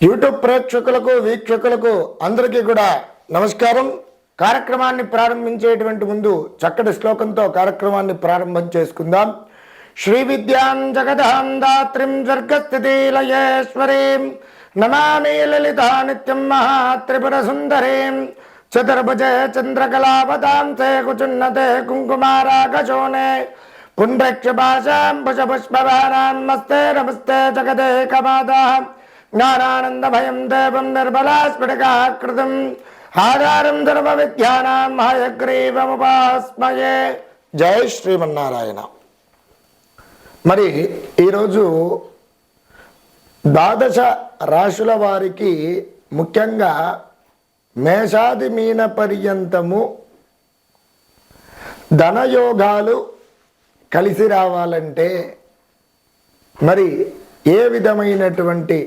YouTube ప్రేక్షకులకు వీక్షకులకు అందరికీ కూడా నమస్కారం. కార్యక్రమాన్ని ప్రారంభించేటువంటి ముందు చక్కటి శ్లోకంతో కార్యక్రమాన్ని ప్రారంభం చేసుకుందాం. శ్రీ విద్యాం జగదాం దాత్రిం స్వర్గస్థితి లయేశ్వరీం నమామి లలితా నిత్యం మహాత్రిపుర సుందరీం చతుర్భుజ చంద్రకళాపదాం సే కుచున్నతే కుంకుమారాగశోనే పుండ్రక్షపాశాం భుజపుష్పవానాం మస్తే నమస్తే జగదే కమాదాం జ్ఞానానందభయం దేవం నిర్మలాస్ఫటికాకృతం ఆధారం ధర్మ విద్యానాం హయగ్రీవముపాస్మయే జై శ్రీమన్నారాయణ మరి ఈరోజు ద్వాదశ రాశుల వారికి ముఖ్యంగా మేషాది మీన పర్యంతము ధనయోగాలు కలిసి రావాలంటే మరి ఏ విధమైనటువంటి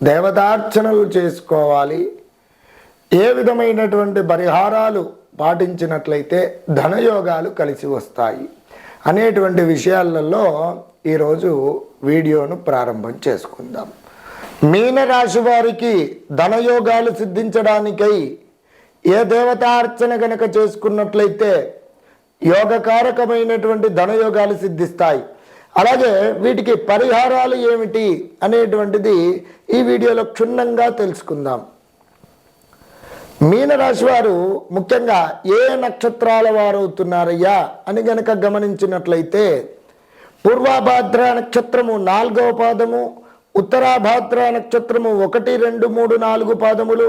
దేవతార్చనలు చేసుకోవాలి. ఏ విధమైనటువంటి పరిహారాలు పాటించినట్లయితే ధనయోగాలు కలిసి వస్తాయి. అనేటువంటి విషయాలలో ఈరోజు వీడియోను ప్రారంభం చేసుకుందాం. మీనరాశి వారికి ధనయోగాలు సిద్ధించడానికై ఏ దేవతార్చన గనక చేసుకున్నట్లయితే యోగకారకమైనటువంటి ధనయోగాలు సిద్ధిస్తాయి. అలాగే వీటికి పరిహారాలు ఏమిటి అనేటువంటిది ఈ వీడియోలో క్షుణ్ణంగా తెలుసుకుందాం. మీనరాశి వారు ముఖ్యంగా ఏ నక్షత్రాల వారు అవుతున్నారయ్యా అని గనక గమనించినట్లయితే పూర్వాభాద్ర నక్షత్రము నాలుగవ పాదము ఉత్తరాభాద్ర నక్షత్రము ఒకటి రెండు మూడు నాలుగు పాదములు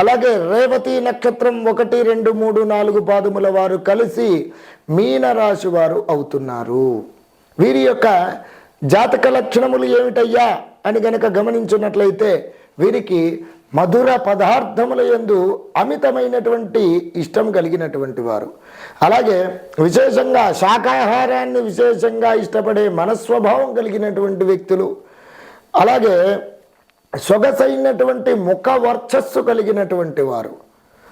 అలాగే రేవతి నక్షత్రం ఒకటి రెండు మూడు నాలుగు పాదముల వారు కలిసి మీనరాశి వారు అవుతున్నారు. వీరి యొక్క జాతక లక్షణములు ఏమిటయ్యా అని గనక గమనించినట్లయితే వీరికి మధుర పదార్థముల యందు అమితమైనటువంటి ఇష్టం కలిగినటువంటి వారు. అలాగే విశేషంగా శాకాహారాన్ని విశేషంగా ఇష్టపడే మనస్వభావం కలిగినటువంటి వ్యక్తులు. అలాగే సొగసైనటువంటి ముఖ వర్చస్సు కలిగినటువంటి వారు.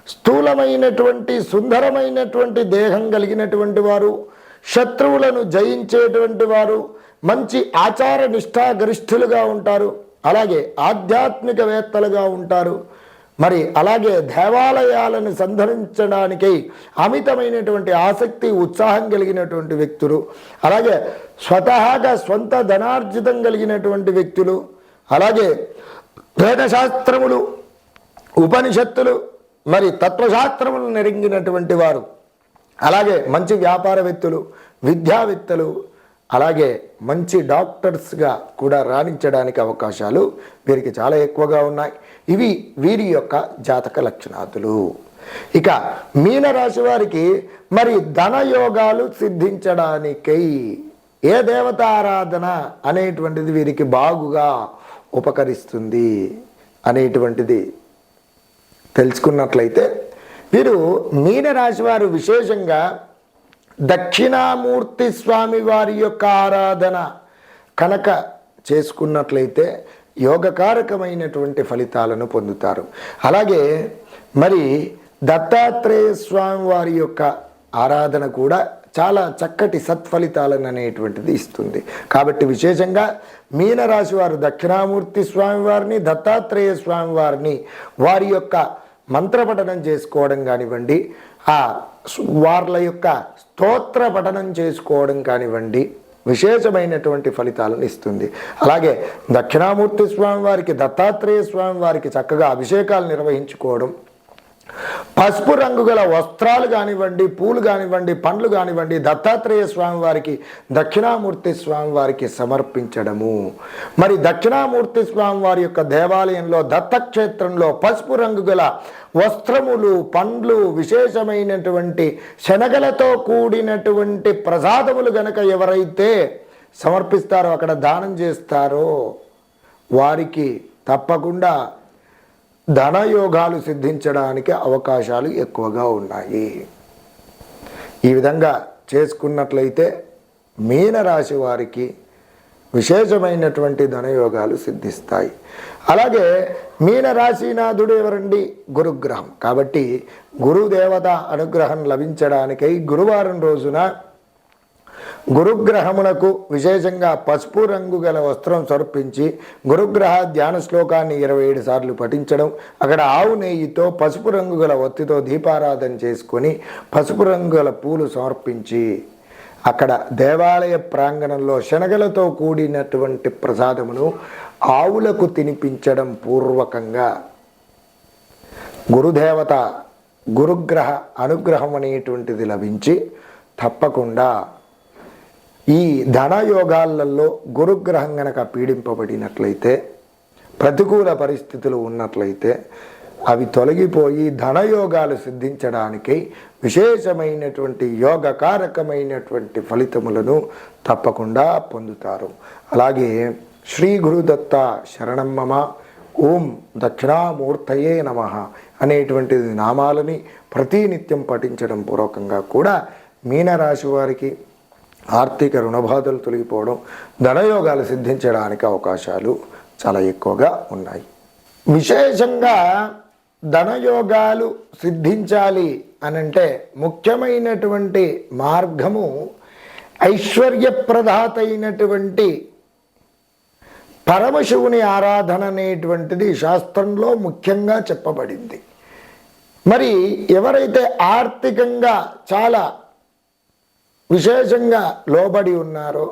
స్థూలమైనటువంటి సుందరమైనటువంటి దేహం కలిగినటువంటి వారు. శత్రువులను జయించేటువంటి వారు మంచి ఆచార నిష్ఠా గరిష్ఠులుగా ఉంటారు. అలాగే ఆధ్యాత్మికవేత్తలుగా ఉంటారు. మరి అలాగే దేవాలయాలను సందర్శించడానికై అమితమైనటువంటి ఆసక్తి ఉత్సాహం కలిగినటువంటి వ్యక్తులు అలాగే స్వతహాగా స్వంత ధనార్జితం కలిగినటువంటి వ్యక్తులు అలాగే వేదశాస్త్రములు ఉపనిషత్తులు మరి తత్వశాస్త్రములు నెరింగినటువంటి వారు. అలాగే మంచి వ్యాపారవేత్తలు విద్యావేత్తలు అలాగే మంచి డాక్టర్స్గా కూడా రాణించడానికి అవకాశాలు వీరికి చాలా ఎక్కువగా ఉన్నాయి. ఇవి వీరి యొక్క జాతక లక్షణాతులు. ఇక మీనరాశి వారికి మరి ధనయోగాలు సిద్ధించడానికై ఏ దేవత ఆరాధన అనేటువంటిది వీరికి బాగుగా ఉపకరిస్తుంది అనేటువంటిది తెలుసుకున్నట్లయితే వీరు మీనరాశి వారు విశేషంగా దక్షిణామూర్తి స్వామి వారి యొక్క ఆరాధన కనుక చేసుకున్నట్లయితే యోగకారకమైనటువంటి ఫలితాలను పొందుతారు. అలాగే మరి దత్తాత్రేయ స్వామి వారి యొక్క ఆరాధన కూడా చాలా చక్కటి సత్ఫలితాలను అనేటువంటిది ఇస్తుంది. కాబట్టి విశేషంగా మీనరాశి వారు దక్షిణామూర్తి స్వామి వారిని దత్తాత్రేయ స్వామి వారిని వారి యొక్క మంత్రపఠనం చేసుకోవడం కానివ్వండి ఆ వార్ల యొక్క స్తోత్ర పఠనం చేసుకోవడం కానివ్వండి విశేషమైనటువంటి ఫలితాలను ఇస్తుంది. అలాగే దక్షిణామూర్తి స్వామి వారికి దత్తాత్రేయ స్వామి వారికి చక్కగా అభిషేకాలు నిర్వహించుకోవడం పసుపు రంగు గల వస్త్రాలు కానివ్వండి పూలు కానివ్వండి పండ్లు కానివ్వండి దత్తాత్రేయ స్వామి వారికి దక్షిణామూర్తి స్వామి వారికి సమర్పించడము. మరి దక్షిణామూర్తి స్వామి వారి యొక్క దేవాలయంలో దత్తక్షేత్రంలో పసుపు రంగు గల వస్త్రములు పండ్లు విశేషమైనటువంటి శనగలతో కూడినటువంటి ప్రసాదములు గనక ఎవరైతే సమర్పిస్తారో అక్కడ దానం చేస్తారో వారికి తప్పకుండా ధనయోగాలు సిద్ధించడానికి అవకాశాలు ఎక్కువగా ఉన్నాయి. ఈ విధంగా చేసుకున్నట్లయితే మీనరాశి వారికి విశేషమైనటువంటి ధనయోగాలు సిద్ధిస్తాయి. అలాగే మీనరాశినాథుడు ఎవరండి? గురుగ్రహం. కాబట్టి గురుదేవత అనుగ్రహం లభించడానికై గురువారం రోజున గురుగ్రహమునకు విశేషంగా పసుపు రంగు గల వస్త్రం సమర్పించి గురుగ్రహ ధ్యాన శ్లోకాన్ని ఇరవై ఏడు సార్లు పఠించడం అక్కడ ఆవు నెయ్యితో పసుపు రంగు గల ఒత్తితో దీపారాధన చేసుకొని పసుపు రంగు గల పూలు సమర్పించి అక్కడ దేవాలయ ప్రాంగణంలో శనగలతో కూడినటువంటి ప్రసాదమును ఆవులకు తినిపించడం పూర్వకంగా. గురుదేవత గురుగ్రహ అనుగ్రహం అనేటువంటిది లభించి తప్పకుండా ఈ ధనయోగాలలో గురుగ్రహం గనక పీడింపబడినట్లయితే ప్రతికూల పరిస్థితులు ఉన్నట్లయితే అవి తొలగిపోయి ధనయోగాలు సిద్ధించడానికి విశేషమైనటువంటి యోగకారకమైనటువంటి ఫలితములను తప్పకుండా పొందుతారు. అలాగే శ్రీ గురుదత్త శరణమ్మ ఓం దక్షిణామూర్తయే నమ అనేటువంటి నామాలని ప్రతినిత్యం పఠించడం పూర్వకంగా కూడా మీనరాశి వారికి ఆర్థిక రుణబాధలు తొలగిపోవడం ధనయోగాలు సిద్ధించడానికి అవకాశాలు చాలా ఎక్కువగా ఉన్నాయి. విశేషంగా ధనయోగాలు సిద్ధించాలి అనంటే ముఖ్యమైనటువంటి మార్గము ఐశ్వర్యప్రదాత అయినటువంటి పరమశివుని ఆరాధన అనేటువంటిది శాస్త్రంలో ముఖ్యంగా చెప్పబడింది. మరి ఎవరైతే ఆర్థికంగా చాలా విశేషంగా లోబడి ఉన్నారో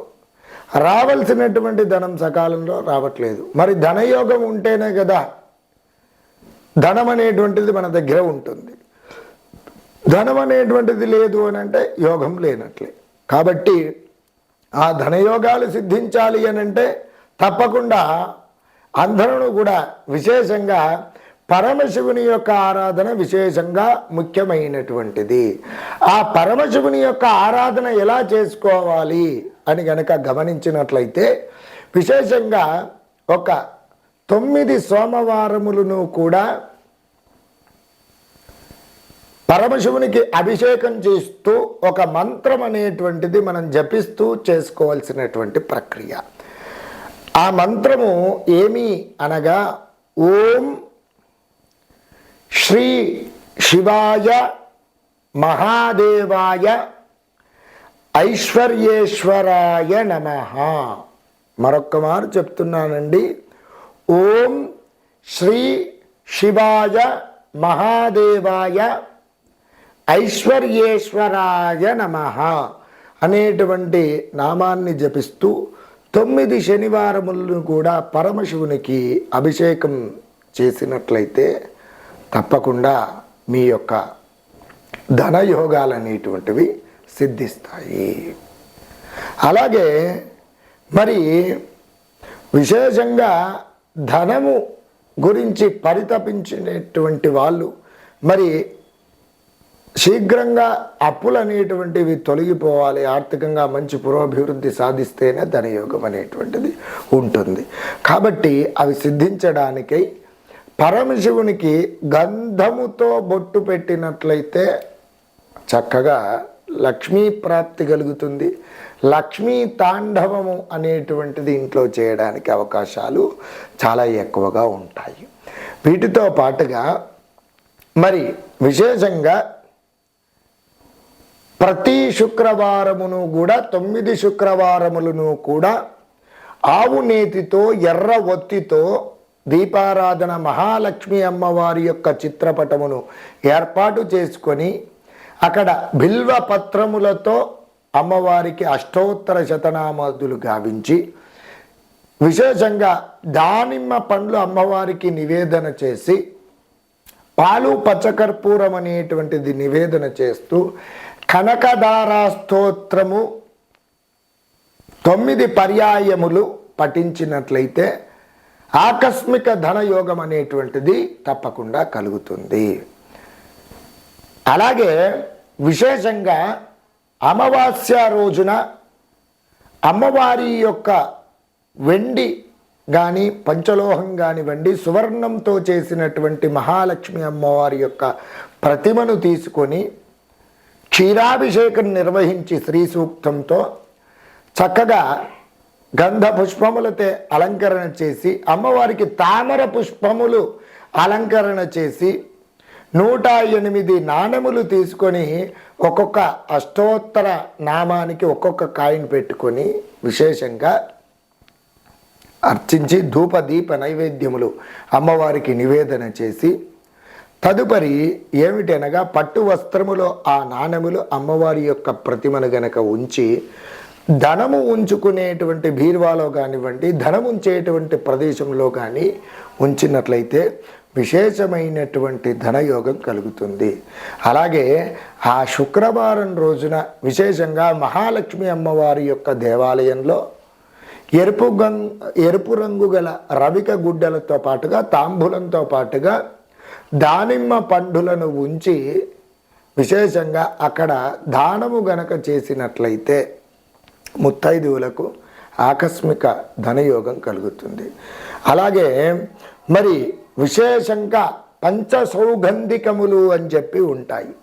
రావాల్సినటువంటి ధనం సకాలంలో రావట్లేదు. మరి ధనయోగం ఉంటేనే కదా ధనం అనేటువంటిది మన దగ్గర ఉంటుంది. ధనం అనేటువంటిది లేదు అని అంటే యోగం లేనట్లే. కాబట్టి ఆ ధనయోగాలు సిద్ధించాలి అని అంటే తప్పకుండా అందరూ కూడా విశేషంగా పరమశివుని యొక్క ఆరాధన విశేషంగా ముఖ్యమైనటువంటిది. ఆ పరమశివుని యొక్క ఆరాధన ఎలా చేసుకోవాలి అని గనక గమనించినట్లయితే విశేషంగా ఒక తొమ్మిది సోమవారములను కూడా పరమశివునికి అభిషేకం చేస్తూ ఒక మంత్రం అనేటువంటిది మనం జపిస్తూ చేసుకోవాల్సినటువంటి ప్రక్రియ. ఆ మంత్రము ఏమి అనగా ఓం శ్రీ శివాయ మహాదేవాయ ఐశ్వర్యేశ్వరాయ నమ. మరొక్క మారు చెప్తున్నానండి. ఓం శ్రీ శివాయ మహాదేవాయ ఐశ్వర్యేశ్వరాయ నమ అనేటువంటి నామాన్ని జపిస్తూ తొమ్మిది శనివారములను కూడా పరమశివునికి అభిషేకం చేసినట్లయితే తప్పకుండా మీ యొక్క ధనయోగాలు అనేటువంటివి సిద్ధిస్తాయి. అలాగే మరి విశేషంగా ధనము గురించి పరితపించినటువంటి వాళ్ళు మరి శీఘ్రంగా అప్పులు అనేటువంటివి తొలగిపోవాలి. ఆర్థికంగా మంచి పురోభివృద్ధి సాధిస్తేనే ధనయోగం అనేటువంటిది ఉంటుంది. కాబట్టి అవి సిద్ధించడానికై పరమశివునికి గంధముతో బొట్టు పెట్టినట్లయితే చక్కగా లక్ష్మీ ప్రాప్తి కలుగుతుంది. లక్ష్మీ తాండవము అనేటువంటిది ఇంట్లో చేయడానికి అవకాశాలు చాలా ఎక్కువగా ఉంటాయి. వీటితో పాటుగా మరి విశేషంగా ప్రతి శుక్రవారమును కూడా తొమ్మిది శుక్రవారములను కూడా ఆవు నేతితో ఎర్ర ఒత్తితో దీపారాధన మహాలక్ష్మి అమ్మవారి యొక్క చిత్రపటమును ఏర్పాటు చేసుకొని అక్కడ బిల్వ పత్రములతో అమ్మవారికి అష్టోత్తర శతనామాదులు గావించి విశేషంగా దానిమ్మ పండ్లు అమ్మవారికి నివేదన చేసి పాలు పచ్చకర్పూరం అనేటువంటిది నివేదన చేస్తూ కనకదారా స్తోత్రము తొమ్మిది పర్యాయములు పఠించినట్లయితే ఆకస్మిక ధనయోగం అనేటువంటిది తప్పకుండా కలుగుతుంది. అలాగే విశేషంగా అమావాస్య రోజున అమ్మవారి యొక్క వెండి కానీ పంచలోహం కానివ్వండి సువర్ణంతో చేసినటువంటి మహాలక్ష్మి అమ్మవారి యొక్క ప్రతిమను తీసుకొని క్షీరాభిషేకం నిర్వహించి శ్రీ సూక్తంతో చక్కగా గంధ పుష్పములతో అలంకరణ చేసి అమ్మవారికి తామర పుష్పములు అలంకరణ చేసి నూట ఎనిమిది నాణెములు తీసుకొని ఒక్కొక్క అష్టోత్తర నామానికి ఒక్కొక్క కాయిన్ పెట్టుకొని విశేషంగా అర్చించి ధూప దీప నైవేద్యములు అమ్మవారికి నివేదన చేసి తదుపరి ఏమిటనగా పట్టు వస్త్రములో ఆ నాణెములు అమ్మవారి యొక్క ప్రతిమను గనక ఉంచి ధనము ఉంచుకునేటువంటి బీరువాలో కానివ్వండి ధనం ఉంచేటువంటి ప్రదేశంలో కానీ ఉంచినట్లయితే విశేషమైనటువంటి ధనయోగం కలుగుతుంది. అలాగే ఆ శుక్రవారం రోజున విశేషంగా మహాలక్ష్మి అమ్మవారి యొక్క దేవాలయంలో ఎరుపు గం ఎరుపు రంగు గల రవిక గుడ్డలతో పాటుగా తాంబూలంతో పాటుగా దానిమ్మ పండులను ఉంచి విశేషంగా అక్కడ దానము గనక చేసినట్లయితే ముత్తైదువులకు ఆకస్మిక ధనయోగం కలుగుతుంది. అలాగే మరి విశేషంగా పంచ సౌగంధికములు అని చెప్పి ఉంటాయి.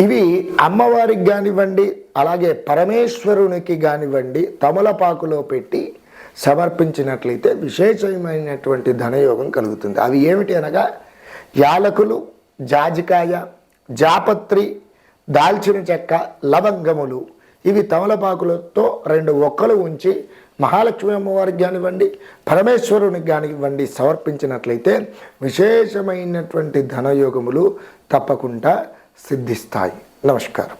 ఇవి అమ్మవారికి కానివ్వండి అలాగే పరమేశ్వరునికి కానివ్వండి తమలపాకులో పెట్టి సమర్పించినట్లయితే విశేషమైనటువంటి ధనయోగం కలుగుతుంది. అవి ఏమిటి అనగా యాలకులు జాజికాయ జాపత్రి దాల్చిన చెక్క లవంగములు ఇవి తమలపాకులతో రెండు ఒక్కలు ఉంచి మహాలక్ష్మి అమ్మవారికి కానివ్వండి పరమేశ్వరునికి కానివ్వండి సమర్పించినట్లయితే విశేషమైనటువంటి ధనయోగములు తప్పకుండా సిద్ధిస్తాయి. నమస్కారం.